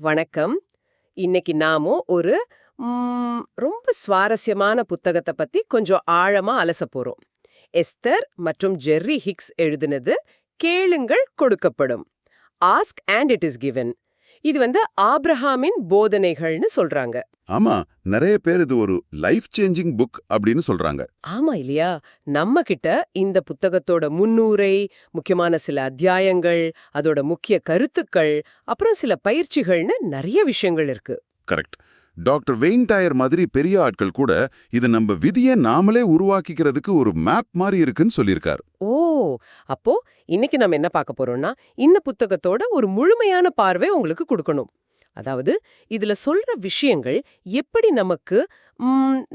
வணக்கம். இன்னைக்கு நாமோ ஒரு ம், ரொம்ப சுவாரஸ்யமான புத்தகத்தை பத்தி கொஞ்சம் ஆழமா அலச போறோம். எஸ்தர் மற்றும் ஜெர்ரி ஹிக்ஸ் எழுதினது கேளுங்கள் கொடுக்கப்படும். Ask and it is given இது வந்து ஆப்ரஹாமின் போதனைகள்னு சொல்றாங்க. ஆமா நிறைய பேர் இது ஒரு லைஃப் சேஞ்சிங் புக் அப்படின்னு சொல்றாங்க. ஆமா இல்லையா? நம்ம கிட்ட இந்த புத்தகத்தோட முன்னுரை முக்கியமான சில அத்தியாயங்கள் அதோட முக்கிய கருத்துக்கள் அப்புறம் சில பயிற்சிகள்னு நிறைய விஷயங்கள் இருக்கு. கரெக்ட் டாக்டர் வெயின் டயர் மாதிரி பெரிய ஆட்கள் கூட இது நம்ம விதியை நாமளே உருவாக்கிக்கிறதுக்கு ஒரு மேப் மாதிரி இருக்குன்னு சொல்லியிருக்கார். ஓ அப்போ இன்னைக்கு நம்ம என்ன பார்க்க போறோம்னா இந்த புத்தகத்தோட ஒரு முழுமையான பார்வை உங்களுக்கு கொடுக்கணும். அதாவது இதுல சொல்ற விஷயங்கள் எப்படி நமக்கு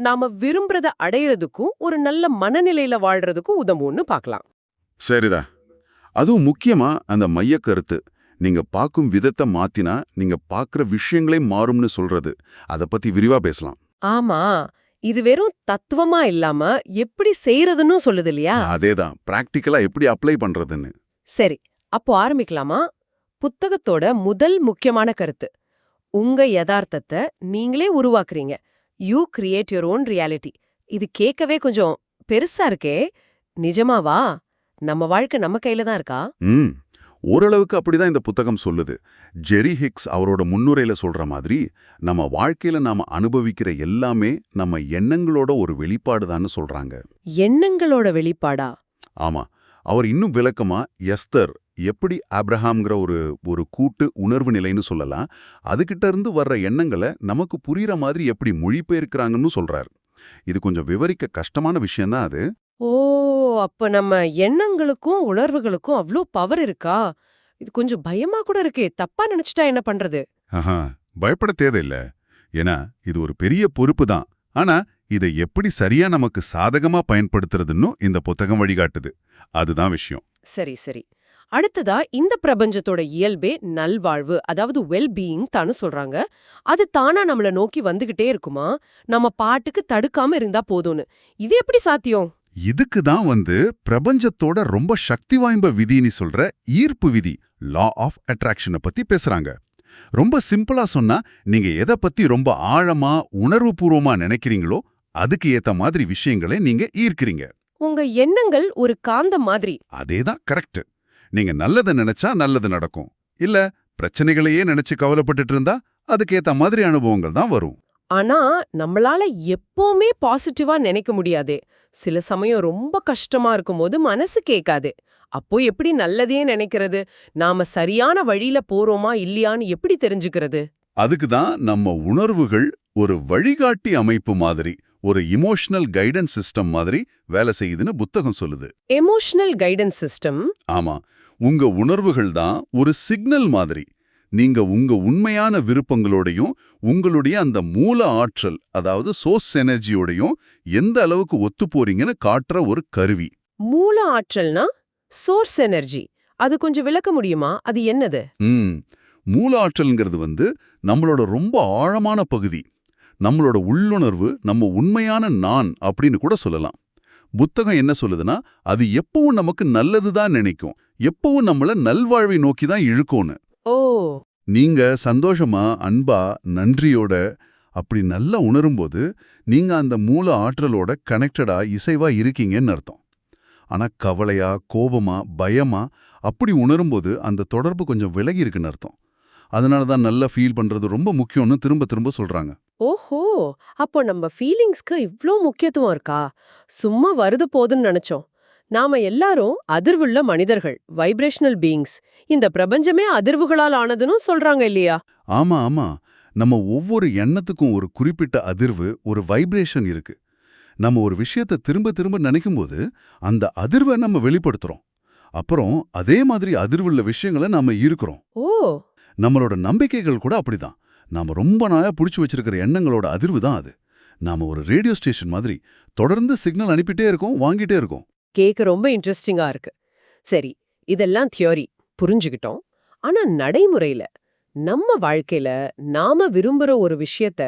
நாம விரும்புறத அடையறதுக்கும் ஒரு நல்ல மனநிலையில வாழ்றதுக்கும் உதவும்னு பார்க்கலாம். சரிதான். அதுவும் முக்கியமா அந்த மைய கருத்து. நீங்க பார்க்கும் விதத்தை மாத்தினா நீங்க பார்க்குற விஷயங்களே மாறும்னு சொல்றது. அத பத்தி விரிவா பேசலாம். ஆமா. இது வெறும் தத்துவமா இல்லாம எப்படி செய்யறதுன்னு சொல்லுது இல்லையா? அதேதான். பிராக்டிக்கலா எப்படி அப்ளை பண்றதுன்னு. சரி. அப்போ ஆரம்பிக்கலாமா? புத்தகத்தோட முதல் முக்கியமான கருத்து. உங்க யதார்த்தத்தை நீங்களே உருவாக்குறீங்க. You create your own reality இது கேட்கவே கொஞ்சம் பெருசா இருக்கே. நிஜமாவா? நம்ம வாழ்க்கை நம்ம கையில தான் இருக்கா? ஓரளவுக்கு அப்படிதான் இந்த புத்தகம் சொல்லுது. ஜெரி ஹிக்ஸ் அவரோட முன்னுரையில சொல்ற மாதிரி நம்ம வாழ்க்கையில நாம அனுபவிக்கிற எல்லாமே நம்ம எண்ணங்களோட ஒரு வெளிப்பாடுதான்னு சொல்றாங்க. எண்ணங்களோட வெளிப்பாடா? ஆமா. அவர் இன்னும் விளக்கமா எஸ்தர் எப்படி ஆப்ரஹாம்ங்கிற ஒரு ஒரு கூட்டு உணர்வு நிலைன்னு சொல்லலாம். அதுகிட்ட இருந்து வர்ற எண்ணங்களை நமக்கு புரியுற மாதிரி எப்படி மொழிபெயர்க்கிறாங்கன்னு சொல்றார். இது கொஞ்சம் விவரிக்க கஷ்டமான விஷயம்தான் அது. ஓ அப்ப நம்ம எண்ணங்களுக்கும் உணர்வுகளுக்கும் அவ்ளோ பவர் இருக்கா? இது கொஞ்சம் பயமா கூட இருக்கே. தப்பா நினைச்சிட்டா என்ன பண்றது? ஆஹா பயப்பட தேவையில்ல. ஏன்னா இது ஒரு பெரிய பொறுப்பு தான். ஆனா இதை எப்படி சரியா நமக்கு சாதகமா பயன்படுத்துறதுன்னு இந்த புத்தகம் வழிகாட்டுது. அதுதான் விஷயம். சரி சரி. அடுத்ததா இந்த பிரபஞ்சத்தோட இயல்பே நல்வாழ்வு அதாவது வெல் பீயிங் தானு சொல்றாங்க. அது தானா நம்மள நோக்கி வந்துகிட்டே இருக்குமா? நம்ம பாட்டுக்கு தடுக்காம இருந்தா போதும்னு. இது எப்படி சாத்தியம்? இதுக்கு தான் வந்து பிரபஞ்சத்தோட ரொம்ப சக்தி வாய்ந்த விதின்னு சொல்ற ஈர்ப்பு விதி லா ஆஃப் அட்ராக்ஷனை பத்தி பேசுறாங்க. ரொம்ப சிம்பிளா சொன்னா நீங்க எதை பத்தி ரொம்ப ஆழமா உணர்வுபூர்வமா நினைக்கிறீங்களோ அதுக்கு ஏத்த மாதிரி விஷயங்களை நீங்க ஈர்க்கிறீங்க. உங்க எண்ணங்கள் ஒரு காந்தம் மாதிரி. அதேதான் கரெக்ட். நீங்க நல்லதை நினைச்சா நல்லது நடக்கும். இல்ல பிரச்சனைகளையே நினைச்சு கவலைப்பட்டுட்டு இருந்தா அதுக்கேத்த மாதிரி அனுபவங்கள் தான் வரும். ஆனா நம்மளால எப்பவுமே பாசிட்டிவா நினைக்க முடியாதே. சில சமயம் ரொம்ப கஷ்டமா இருக்கும்போது மனசு கேட்காது. அப்போ எப்படி நல்லதையே நினைக்கிறது? நாம சரியான வழியில போறோமா இல்லையான்னு எப்படி தெரிஞ்சுக்கிறது? அதுக்கு தான் நம்ம உணர்வுகள் ஒரு வழிகாட்டி அமைப்பு மாதிரி ஒரு இமோஷனல் கைடன்ஸ் சிஸ்டம் மாதிரி வேலை செய்யுதுன்னு புத்தகம் சொல்லுது. எமோஷனல் கைடன்ஸ் சிஸ்டம் ஆமா. உங்க உணர்வுகள் தான் ஒரு சிக்னல் மாதிரி. நீங்க உங்க உண்மையான விருப்பங்களோடையும் உங்களுடைய அந்த மூல ஆற்றல் அதாவது சோர்ஸ் எனர்ஜியோடையும் எந்த அளவுக்கு ஒத்து போறீங்கன்னு காட்டுற ஒரு கருவி. மூல ஆற்றல்னா சோர்ஸ் எனர்ஜி அது கொஞ்சம் விளக்க முடியுமா? அது என்னது? மூல ஆற்றல்ங்கிறது வந்து நம்மளோட ரொம்ப ஆழமான பகுதி. நம்மளோட உள்ளுணர்வு நம்ம உண்மையான நான் அப்படின்னு கூட சொல்லலாம். புத்தகம் என்ன சொல்லுதுன்னா அது எப்பவும் நமக்கு நல்லதுதான் நினைக்கும். எப்பவும் நம்மள நல்வாழ்வை நோக்கி தான் இழுக்கும்னு. ஓ. நீங்க சந்தோஷமா அன்பா நன்றியோட அப்படி நல்லா உணரும்போது நீங்க அந்த மூல ஆற்றலோட கனெக்டடா இசைவா இருக்கீங்கன்னு அர்த்தம். ஆனா கவலையா கோபமா பயமா அப்படி உணரும்போது அந்த தொடர்பு கொஞ்சம் விலகி இருக்குன்னு அர்த்தம். அதனால தான் நல்லா ஃபீல் பண்றது ரொம்ப முக்கியம்னு திரும்ப திரும்ப சொல்றாங்க. ஓஹோ. அப்போ நம்ம ஃபீலிங்ஸ்க்கு இவ்ளோ முக்கியத்துவம் இருக்கா? சும்மா வருது போதுன்னு நினைச்சோம். நாம எல்லாரும் அதிர்வுள்ள மனிதர்கள் வைப்ரேஷனல் பீயிங்ஸ் இந்த பிரபஞ்சமே அதிர்வுகளால் ஆனதுன்னு சொல்றாங்க இல்லையா? ஆமா ஆமா. நம்ம ஒவ்வொரு எண்ணத்துக்கும் ஒரு குறிப்பிட்ட அதிர்வு ஒரு வைப்ரேஷன் இருக்கு. நம்ம ஒரு விஷயத்தை திரும்ப திரும்ப நினைக்கும்போது அந்த அதிர்வை நம்ம வெளிப்படுத்துறோம். அப்புறம் அதே மாதிரி அதிர்வுள்ள விஷயங்களை நாம ஈர்க்கிறோம். ஓ! நம்மளோட நம்பிக்கைகள் கூட அப்படிதான். நாம ரொம்ப நாளா புடிச்சு வச்சிருக்கிற எண்ணங்களோட அதிர்வு தான் அது. நாம ஒரு ரேடியோ ஸ்டேஷன் மாதிரி தொடர்ந்து சிக்னல் அனுப்பிட்டே இருக்கோம் வாங்கிட்டே இருக்கோம். கேக்க ரொம்ப இன்ட்ரெஸ்டிங்கா இருக்கு. சரி இதெல்லாம் தியோரி புரிஞ்சுக்கிட்டோம். ஆனா நடைமுறையில நம்ம வாழ்க்கையில நாம விரும்புற ஒரு விஷயத்த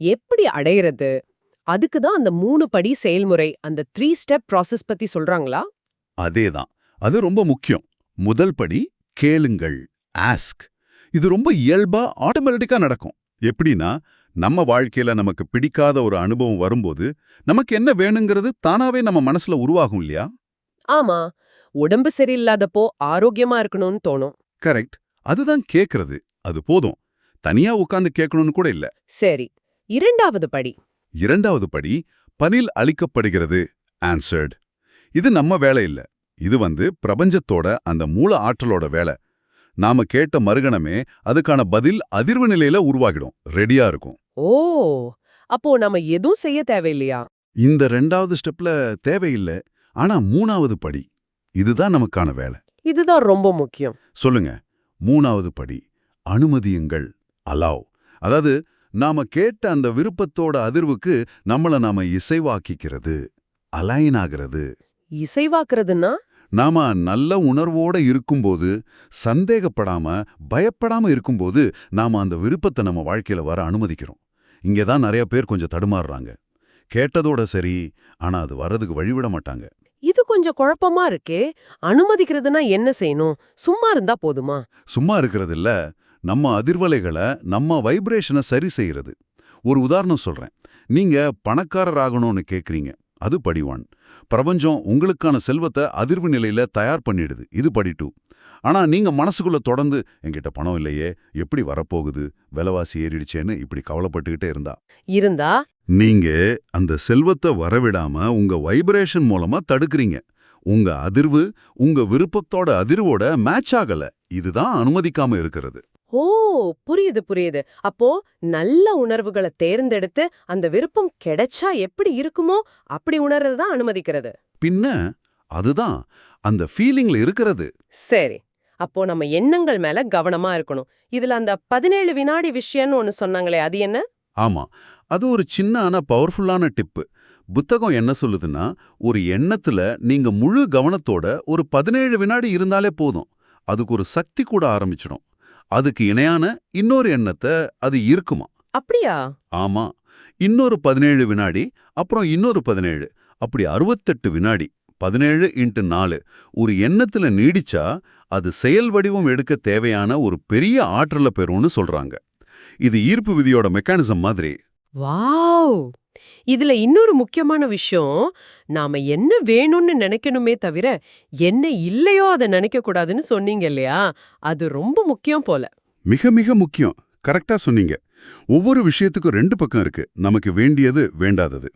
எப்படி அடையிறது? அதுக்கு தான் அந்த மூணு படி செயல்முறை அந்த த்ரீ ஸ்டெப் ப்ராசஸ் பத்தி சொல்றாங்களா? அதேதான். அது ரொம்ப முக்கியம். முதல் படி கேளுங்கள் ஆஸ்க் இது ரொம்ப இயல்பா ஆட்டோமேட்டிக்கா நடக்கும். எப்படின்னா நம்ம வாழ்க்கையில நமக்கு பிடிக்காத ஒரு அனுபவம் வரும்போது நமக்கு என்ன வேணுங்கிறது தானாவே நம்ம மனசுல உருவாகும் இல்லையா? ஆமா. உடம்பு சரியில்லாதப்போ ஆரோக்கியமா இருக்கணும்னு தோணும். கரெக்ட். அதுதான் கேக்குறது. அது போதும். தனியா உட்கார்ந்து கேட்கணும்னு கூட இல்ல. சரி. இரண்டாவது படி. இரண்டாவது படி பனில் அளிக்கப்படுகிறது ஆன்சர்ட் இது நம்ம வேலை இல்ல. இது வந்து பிரபஞ்சத்தோட அந்த மூல ஆற்றலோட வேலை. நாம கேட்ட மறுகணமே அதுக்கான பதில் அதிர்வு நிலையில உருவாகிடும். ரெடியா இருக்கும். ஓ! அப்போ நம்ம எதுவும் செய்ய தேவையில்லையா? இந்த ரெண்டாவது ஸ்டெப்ல தேவையில்லை. ஆனா மூணாவது படி. இதுதான் நமக்கான வேலை. இதுதான் ரொம்ப முக்கியம். சொல்லுங்க. மூணாவது படி. அனுமதியுங்கள். அலாவ் அதாவது நாம கேட்ட அந்த விருப்பத்தோட அதிர்வுக்கு நம்மள நாம இசைவாக்கிக்கிறது. அலைன் ஆகிறது. இசைவாக்குறதுன்னா? நாம நல்ல உணர்வோட இருக்கும்போது சந்தேகப்படாம பயப்படாம இருக்கும்போது நாம அந்த விருப்பத்தை நம்ம வாழ்க்கையில வர அனுமதிக்கிறோம். இங்க தான் நிறைய பேர் கொஞ்சம் தடுமாறுறாங்க. கேட்டதோட சரி ஆனா அது வர்றதுக்கு வழிவிட மாட்டாங்க. இது கொஞ்சம் குழப்பமா இருக்கே. அனுமதிக்கிறதுனா என்ன செய்யணும்? சும்மா இருந்தா போதுமா? சும்மா இருக்கிறது இல்ல நம்ம அதிர்வலைகளை நம்ம வைப்ரேஷனை சரி செய்யறது. ஒரு உதாரணம் சொல்றேன். நீங்க பணக்காரராகணும்னு கேக்குறீங்க. அது படி ஒன். பிரபஞ்சம் உங்களுக்கான செல்வத்தை அதிர்வு நிலையில தயார் பண்ணிடுது. இது படி டூ. ஆனா நீங்க மனசுக்குள்ள தொடர்ந்து என்கிட்ட பணம் இல்லையே எப்படி வரப்போகுது? விலைவாசி ஏறிடுச்சேன்னு இப்படி கவலைப்பட்டுக்கிட்டே இருந்தா. இருந்தா? நீங்க அந்த செல்வத்தை வரவிடாம உங்க வைப்ரேஷன் மூலமா தடுக்கிறீங்க. உங்க அதிர்வு உங்க விருப்பத்தோட அதிர்வோட மேட்ச் ஆகல. இதுதான் அனுமதிக்காம இருக்கிறது. ஓ புரியுது புரியுது. அப்போ நல்ல உணர்வுகளை தேர்ந்தெடுத்து அந்த விருப்பம் கிடைச்சா எப்படி இருக்குமோ அப்படி உணர்றது தான் அனுமதிக்கிறது. பின்ன அதுதான் அந்த ஃபீலிங்ல இருக்கிறது. சரி. அப்போ நம்ம எண்ணங்கள் மேல கவனமா இருக்கணும். இதுல அந்த பதினேழு வினாடி விஷயம்னு ஒன்னு சொன்னாங்களே அது என்ன? ஆமா. அது ஒரு சின்ன ஆனா பவர்ஃபுல்லான டிப்பு புத்தகம் என்ன சொல்லுதுன்னா ஒரு எண்ணத்துல நீங்க முழு கவனத்தோட ஒரு பதினேழு வினாடி இருந்தாலே போதும். அதுக்கு ஒரு சக்தி கூட ஆரம்பிச்சிடும். அதுக்கு இணையான இன்னொரு எண்ணத்தை அது இருக்குமா? அப்படியா? ஆமா. இன்னொரு பதினேழு வினாடி அப்புறம் இன்னொரு பதினேழு. அப்படி அறுபத்தெட்டு வினாடி பதினேழு இன்ட்டு நாலு. ஒரு எண்ணத்துல நீடிச்சா அது செயல் வடிவம் எடுக்க தேவையான ஒரு பெரிய ஆற்றலை பெறும்னு சொல்றாங்க. இது ஈர்ப்பு விதியோட மெக்கானிசம் மாதிரி. வாவ்! இதுல இன்னொரு முக்கியமான விஷயம் நாம என்ன வேணும்னு நினைக்கணுமே தவிர என்ன இல்லையோ அதை நினைக்க கூடாதுன்னு சொன்னீங்க இல்லையா? அது ரொம்ப முக்கியம் போல. மிக மிக முக்கியம். கரெக்டா சொன்னீங்க. ஒவ்வொரு விஷயத்துக்கும் ரெண்டு பக்கம் இருக்கு. நமக்கு வேண்டியது வேண்டாதது.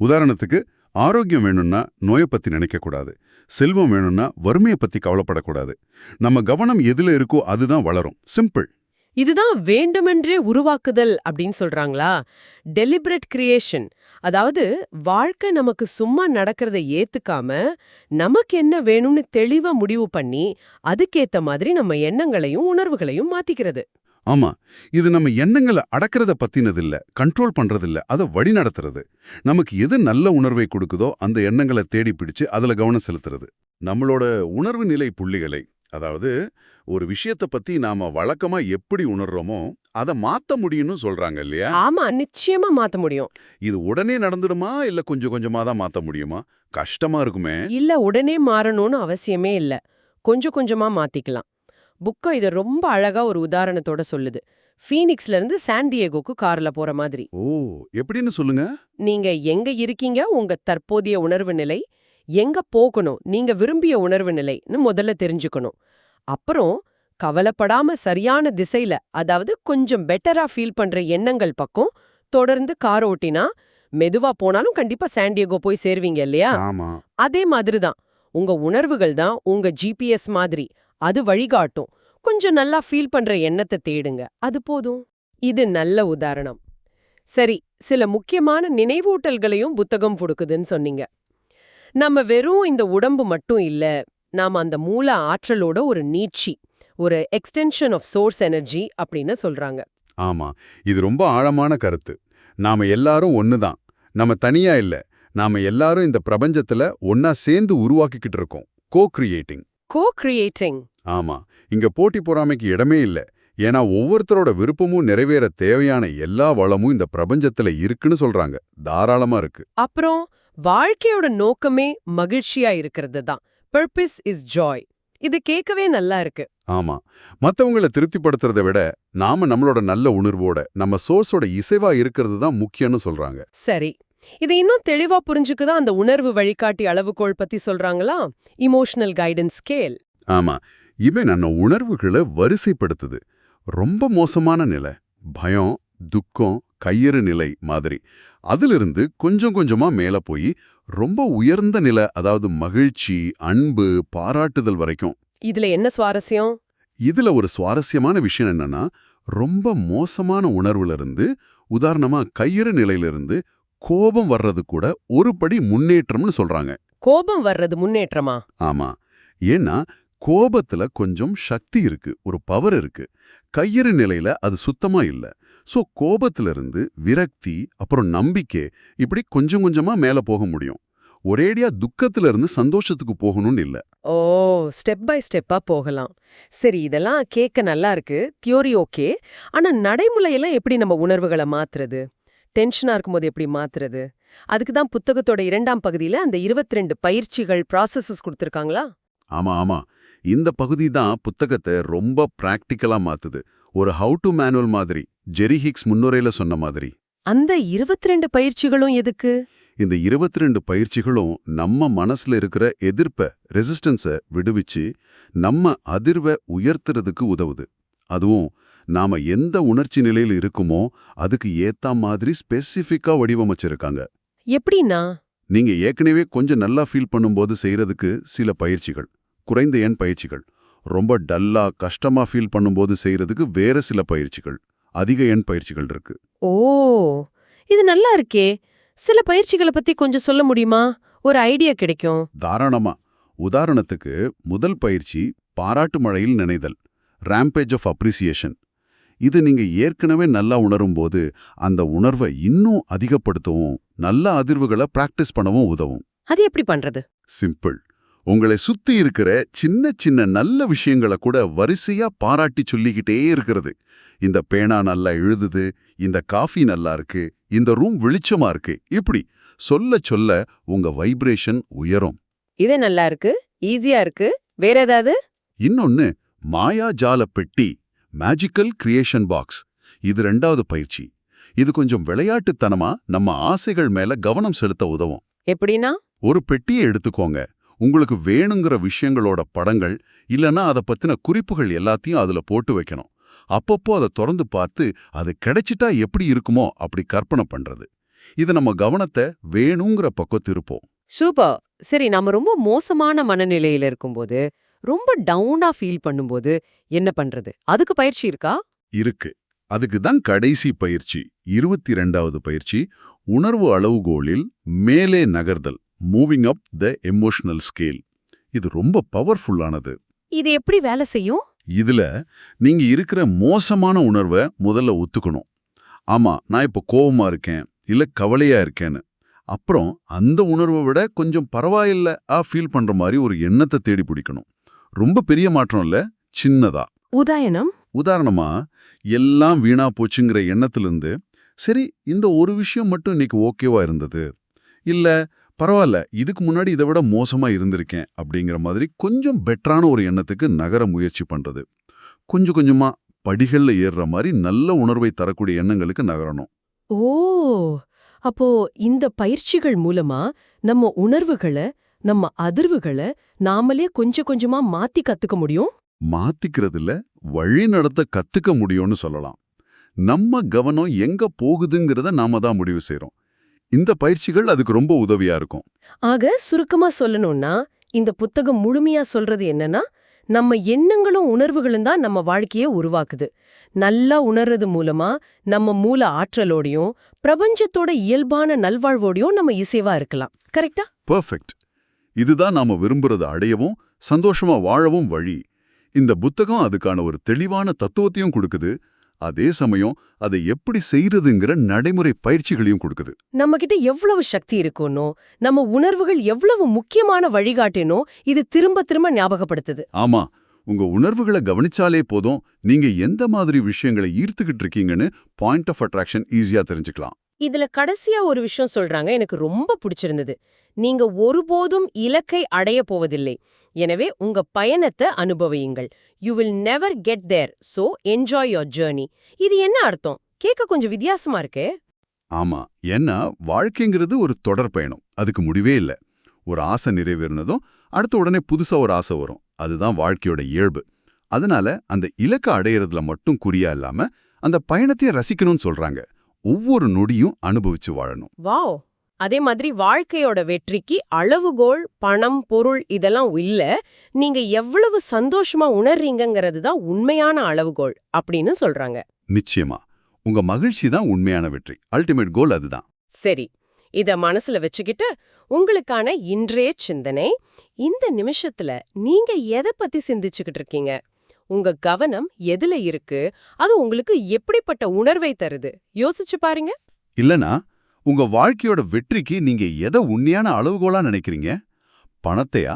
உதாரணத்துக்கு ஆரோக்கியம் வேணும்னா நோயை பத்தி நினைக்கக்கூடாது செல்வம் வேணும்னா வறுமையை பத்தி கவலைப்படக்கூடாது நம்ம கவனம் எதுல இருக்கோ அதுதான் வளரும். சிம்பிள். இதுதான் வேண்டுமென்றே உருவாக்குதல் அப்படின்னு சொல்றாங்களா? டெலிபரேட் கிரியேஷன் அதாவது வாழ்க்கை நமக்கு சும்மா நடக்கிறத ஏத்துக்காம நமக்கு என்ன வேணும்னு தெளிவா முடிவு பண்ணி அதுக்கேத்த மாதிரி நம்ம எண்ணங்களையும் உணர்வுகளையும் மாத்திக்கிறது. ஆமா. இது நம்ம எண்ணங்களை அடக்கிறத பத்தினது இல்ல கண்ட்ரோல் பண்றது இல்ல அதை வழி நடத்துறது. நமக்கு எது நல்ல உணர்வை கொடுக்குதோ அந்த எண்ணங்களை தேடி பிடிச்சு அதுல கவனம் செலுத்துறது. நம்மளோட உணர்வு நிலை புள்ளிகளை அதாவது ஒரு விஷயத்தை பத்தி நாம வழக்கமா எப்படி உணர்றோமோ அதை மாத்த முடியும்னு சொல்றாங்க இல்லையா? ஆமா நிச்சயமா மாத்த முடியும். இது உடனே நடந்துடுமா? இல்ல கொஞ்சம் கொஞ்சமா தான் மாத்த முடியுமா? கஷ்டமா இருக்குமே. இல்ல உடனே மாறணும்னு அவசியமே இல்ல. கொஞ்சம் கொஞ்சமா மாத்திக்கலாம். புக்கம் இத ரொம்ப அழகா ஒரு உதாரணத்தோட சொல்லுது. ஃபீனிக்ஸ்ல இருந்து சாண்டியேகோக்கு கார்ல போற மாதிரி. ஓ எப்படின்னு சொல்லுங்க. நீங்க எங்க இருக்கீங்க? உங்க தற்போதைய உணர்வு நிலை? எங்க போகணும்? நீங்க விரும்பிய உணர்வு நிலைன்னு முதல்ல தெரிஞ்சுக்கணும். அப்புறம் கவலைப்படாம சரியான திசையில அதாவது கொஞ்சம் பெட்டரா ஃபீல் பண்ற எண்ணங்கள் பக்கம் தொடர்ந்து கார் ஓட்டினா மெதுவா போனாலும் கண்டிப்பா சாண்டியகோ போய் சேருவீங்க இல்லையா? அதே மாதிரி தான். உங்க உணர்வுகள் தான் உங்க ஜிபிஎஸ் மாதிரி. அது வழிகாட்டும். கொஞ்சம் நல்லா ஃபீல் பண்ற எண்ணத்தை தேடுங்க. அது போதும். இது நல்ல உதாரணம். சரி சில முக்கியமான நினைவூட்டல்களையும் புத்தகம் கொடுக்குதுன்னு சொன்னீங்க. நம்ம வெறும் இந்த உடம்பு மட்டும் இல்ல நாம அந்த மூல ஆற்றலோட ஒரு நீட்சி ஒரு எக்ஸ்டென்ஷன் ஆஃப் சோர்ஸ் எனர்ஜி அப்படின்னு சொல்றாங்க. ஆமா இது ரொம்ப ஆழமான கருத்து. நாம எல்லாரும் ஒண்ணுதான் நம்ம தனியா இல்ல நாம எல்லாரும் இந்த பிரபஞ்சத்துல ஒன்னா சேர்ந்து உருவாக்கிக்கிட்டு இருக்கோம் கோ கிரியேட்டிங் கோ கிரியேட்டிங் ஆமா இங்க போட்டி பொறாமைக்கு இடமே இல்ல. ஏன்னா ஒவ்வொருத்தரோட விருப்பமும் நிறைவேற தேவையான எல்லா வளமும் இந்த பிரபஞ்சத்துல இருக்குன்னு சொல்றாங்க. தாராளமா இருக்கு. அப்புறம் வாழ்க்கையோட நோக்கமே மகிழ்ச்சியா இருக்கிறது தான் பர்பஸ் இஸ் ஜாய் இது கேட்கவே நல்லா இருக்கு. ஆமா. மத்தவங்கள திருப்திப்படுத்துறதை விட நாம நம்மளோட நல்ல உணர்வோட நம்ம சோர்ஸோட இசைவா இருக்கிறது தான் முக்கியம்னு சொல்றாங்க. சரி. இது இன்னும் தெளிவா புரிஞ்சுக்குதான் அந்த உணர்வு வழிகாட்டி அளவுகோல் பத்தி சொல்றாங்களா? இமோஷனல் கைடன்ஸ் ஸ்கேல் ஆமா. இவன் நம்ம உணர்வுகளை வரிசைப்படுத்துது. ரொம்ப மோசமான நிலை. பயம் துக்கம் கையறு நிலை மாதிரி. அதிலிருந்து கொஞ்சம் கொஞ்சமா மேல போய் ரொம்ப உயர்ந்த நிலை அதாவது மகிழ்ச்சி அன்பு பாராட்டுதல் வரைக்கும். இதுல என்ன சுவாரஸ்யம்? இதுல ஒரு சுவாரஸ்யமான விஷயம் என்னன்னா ரொம்ப மோசமான உணர்வுல இருந்து உதாரணமா கையறு நிலையிலிருந்து கோபம் வர்றது கூட ஒரு படி முன்னேற்றம்னு சொல்றாங்க. கோபம் வர்றது முன்னேற்றமா? ஆமா. ஏன்னா கோபத்துல கொஞ்சம் சக்தி இருக்கு ஒரு பவர் இருக்கு. கையறு நிலையில அது சுத்தமா இல்ல. சோ கோபத்துல இருந்து விரக்தி அப்புறம் நம்பிக்கை இப்படி கொஞ்சம் கொஞ்சமா மேல போக முடியும். ஒரேடியா துக்கத்துல இருந்து சந்தோஷத்துக்கு போகணும்னு இல்ல. ஓ ஸ்டெப் பை ஸ்டெப்பா போகலாம். சரி இதெல்லாம் கேட்க நல்லா இருக்கு. தியோரி ஓகே ஆனா நடைமுறையெல்லாம் எப்படி நம்ம உணர்வுகளை மாத்துறது? டென்ஷனா இருக்கும்போது எப்படி மாத்துறது? அதுக்கு தான் புத்தகத்தோட இரண்டாம் பகுதியில அந்த 22 பயிற்சிகள் ப்ராசஸஸ் கொடுத்துருக்காங்களா? ஆமா ஆமா. இந்த பகுதி தான் புத்தகத்தை ரொம்ப பிராக்டிக்கலா மாத்துது. ஒரு ஹவு டு மேனுவல் மாதிரி ஜெரி ஹிக்ஸ் முன்னுரையில சொன்ன மாதிரி. அந்த 22 பயிற்சிகளும் எதுக்கு? இந்த 22 பயிற்சிகளும் நம்ம மனசுல இருக்கிற எதிர்ப்ப ரெசிஸ்டன்ஸை விடுவிச்சு நம்ம அதிர்வை உயர்த்துறதுக்கு உதவுது. அதுவும் நாம எந்த உணர்ச்சி நிலையில் இருக்குமோ அதுக்கு ஏத்தா மாதிரி ஸ்பெசிஃபிக்கா வடிவமைச்சிருக்காங்க. எப்படின்னா? நீங்க ஏற்கனவே கொஞ்சம் நல்லா ஃபீல் பண்ணும்போது செய்யறதுக்கு சில பயிற்சிகள். குறைந்த எண் பயிற்சிகள். ரொம்ப டல்லா கஷ்டமா ஃபீல் பண்ணும்போது செய்யறதுக்கு வேற சில பயிற்சிகள். அதிக எண் பயிற்சிகள் இருக்கு. ஓ! இது நல்லா இருக்கே. சில பயிற்சிகளை பத்தி கொஞ்சம் சொல்ல முடியுமா? ஒரு ஐடியா கிடைக்கும். தாராளமா. உதாரணத்துக்கு முதல் பயிற்சி பாராட்டு மழையில் நினைதல். ரேம்பேஜ் ஆஃப் அப்ரிசியேஷன் இது நீங்க ஏற்கனவே நல்லா உணரும்போது அந்த உணர்வை இன்னும் அதிகப்படுத்தவும் நல்ல அதிர்வுகளை பிராக்டிஸ் பண்ணவும் உதவும். அது எப்படி பண்றது? சிம்பிள் உங்களை சுத்தி இருக்கிற சின்ன சின்ன நல்ல விஷயங்களை கூட வரிசையா பாராட்டி சொல்லிக்கிட்டே இருக்கிறது. இந்த பேனா நல்லா எழுதுது இந்த காஃபி நல்லா இருக்கு இந்த ரூம் வெளிச்சமா இருக்கு. இப்படி சொல்ல சொல்ல உங்க வைப்ரேஷன் உயரும். இது நல்லா இருக்கு ஈஸியா இருக்கு வேற ஏதாவது? இன்னொன்னு மாயாஜால பெட்டி மேஜிக்கல் கிரியேஷன் பாக்ஸ். இது ரெண்டாவது பயிற்சி. இது கொஞ்சம் விளையாட்டுத்தனமா நம்ம ஆசைகள் மேல கவனம் செலுத்த உதவும். எப்படின்னா? ஒரு பெட்டியை எடுத்துக்கோங்க. உங்களுக்கு வேணுங்கிற விஷயங்களோட படங்கள் இல்லனா அத பத்தின குறிப்புகள் எல்லாத்தையும் அதுல போட்டு வைக்கணும். அப்பப்போ அதை திறந்து பார்த்து அது கிடைச்சிட்டா எப்படி இருக்குமோ அப்படி கற்பனை பண்றது. இது நம்ம கவனத்தை வேணுங்கிற பக்கம் திருப்போம். சூப்பர். சரி நாம ரொம்ப மோசமான மனநிலையில இருக்கும்போது ரொம்ப டவுனா ஃபீல் பண்ணும்போது என்ன பண்றது? அதுக்கு பயிற்சி இருக்கா? இருக்கு. அதுக்கு தான் கடைசி பயிற்சி இருபத்தி ரெண்டாவது பயிற்சி உணர்வு அளவுகோலில் மேலே நகர்தல். Moving up the emotional scale இது ரொம்ப பவர்ஃபுல்லானது இது எப்படி வேலை செய்யும்? இதுல நீங்க இருக்கிற மோசமான உணர்வை முதல்ல ஒத்துக்கணும். ஆமா நான் இப்ப கோவமா இருக்கேன் இல்ல கவலையா இருக்கேன்னு. அப்புறம் அந்த உணர்வை விட கொஞ்சம் பரவாயில்ல ஆ ஃபீல் பண்ற மாதிரி ஒரு எண்ணத்தை தேடி பிடிக்கணும். ரொம்ப பெரிய மாற்றம் இல்ல சின்னதா. உதாயனம் உதாரணமா எல்லாம் வீணா போச்சுங்கிற எண்ணத்திலிருந்து சரி இந்த ஒரு விஷயம் மட்டும் இன்னைக்கு ஓகேவா இருந்தது. இல்ல பரவாயில்ல இதுக்கு முன்னாடி இதை விட மோசமா இருந்திருக்கேன் அப்படிங்கிற மாதிரி கொஞ்சம் பெட்டரான ஒரு எண்ணத்துக்கு நகர முயற்சி பண்றது. கொஞ்சம் கொஞ்சமா படிகள்ல ஏறுற மாதிரி நல்ல உணர்வை தரக்கூடிய எண்ணங்களுக்கு நகரணும். ஓ! அப்போ இந்த பயிற்சிகள் மூலமா நம்ம உணர்வுகளை நம்ம அதிர்வுகளை நாமளே கொஞ்சம் கொஞ்சமா மாத்தி கத்துக்க முடியும்? மாத்திக்கிறதுல வழி நடத்த கத்துக்க முடியும்னு சொல்லலாம். நம்ம கவனம் எங்க போகுதுங்கிறத நாம தான் முடிவு செய்றோம். இந்த பயிற்சிகள் அதுக்கு ரொம்ப உதவியா இருக்கும். ஆக சுருக்கமா சொல்லணும்னா இந்த புத்தகம் முழுமையா சொல்றது என்னன்னா நம்ம எண்ணங்களும் உணர்வுகளும் தான் நம்ம வாழ்க்கையை உருவாக்குது. நல்லா உணர்றது மூலமா நம்ம மூல ஆற்றலோடையும் பிரபஞ்சத்தோட இயல்பான நல்வாழ்வோடையும் நம்ம இசைவா இருக்கலாம். கரெக்டா? பெர்ஃபெக்ட். இதுதான் நாம விரும்புறத அடையவும் சந்தோஷமா வாழவும் வழி. இந்த புத்தகம் அதுக்கான ஒரு தெளிவான தத்துவத்தையும் கொடுக்குது. அதே சமயம் அதை எப்படி செய்யறதுங்கிற நடைமுறை பயிற்சிகளையும் கொடுக்குது. நம்ம கிட்ட எவ்வளவு சக்தி இருக்குன்னோ நம்ம உணர்வுகள் எவ்வளவு முக்கியமான வழிகாட்டினோ இது திரும்ப திரும்ப ஞாபகப்படுத்துது. ஆமா உங்க உணர்வுகளை கவனிச்சாலே போதும் நீங்க எந்த மாதிரி விஷயங்களை ஈர்த்துக்கிட்டு இருக்கீங்கன்னு பாயிண்ட் ஆஃப் அட்ராக்ஷன் ஈஸியா தெரிஞ்சுக்கலாம். இதுல கடைசியா ஒரு விஷயம் சொல்றாங்க. எனக்கு ரொம்ப பிடிச்சிருந்தது. நீங்க ஒருபோதும் இலக்கை அடைய போவதில்லை. எனவே உங்க பயணத்தை அனுபவியுங்கள். You will never get there so enjoy your journey இது என்ன அர்த்தம்? கேட்க கொஞ்சம் வித்தியாசமா இருக்கே. ஆமா. ஏன்னா வாழ்க்கைங்கிறது ஒரு தொடர் பயணம். அதுக்கு முடிவே இல்ல. ஒரு ஆசை நிறைவேறினதும் அடுத்த உடனே புதுசா ஒரு ஆசை வரும். அதுதான் வாழ்க்கையோட இயல்பு. அதனால அந்த இலக்கை அடையறதுல மட்டும் குறியா இல்லாம அந்த பயணத்தையும் ரசிக்கணும்னு சொல்றாங்க. ஒவ்வொரு நொடியும் அனுபவிச்சு வாழணும். வாவ்! அதே மாதிரி வாழ்க்கையோட வெற்றிக்கு அளவுகோல் பணம் பொருள் இதெல்லாம் இல்ல. நீங்க எவ்வளவு சந்தோஷமா உணர்றீங்கங்கிறது தான் உண்மையான அளவுகோல் அப்படின்னு சொல்றாங்க. நிச்சயமா. உங்க மகிழ்ச்சி தான் உண்மையான வெற்றி. அல்டிமேட் கோல் அதுதான். சரி. இத மனசுல வச்சுக்கிட்டு உங்களுக்கான இன்றைய சிந்தனை. இந்த நிமிஷத்துல நீங்க எதை பத்தி சிந்திச்சுக்கிட்டு இருக்கீங்க? உங்க கவனம் எதுல இருக்கு? அது உங்களுக்கு எப்படிப்பட்ட உணர்வை தருது? யோசிச்சு பாருங்க. இல்லனா உங்க வாழ்க்கையோட வெற்றிக்கு நீங்க எதை உண்மையான அளவுகோலா நினைக்கிறீங்க? பணத்தையா?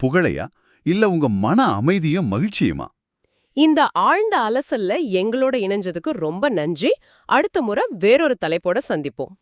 புகழையா? இல்ல உங்க மன அமைதியும் மகிழ்ச்சியுமா? இந்த ஆழ்ந்த அலசல்ல எங்களோட இணைஞ்சதுக்கு ரொம்ப நன்றி. அடுத்த முறை வேறொரு தலைப்போட சந்திப்போம்.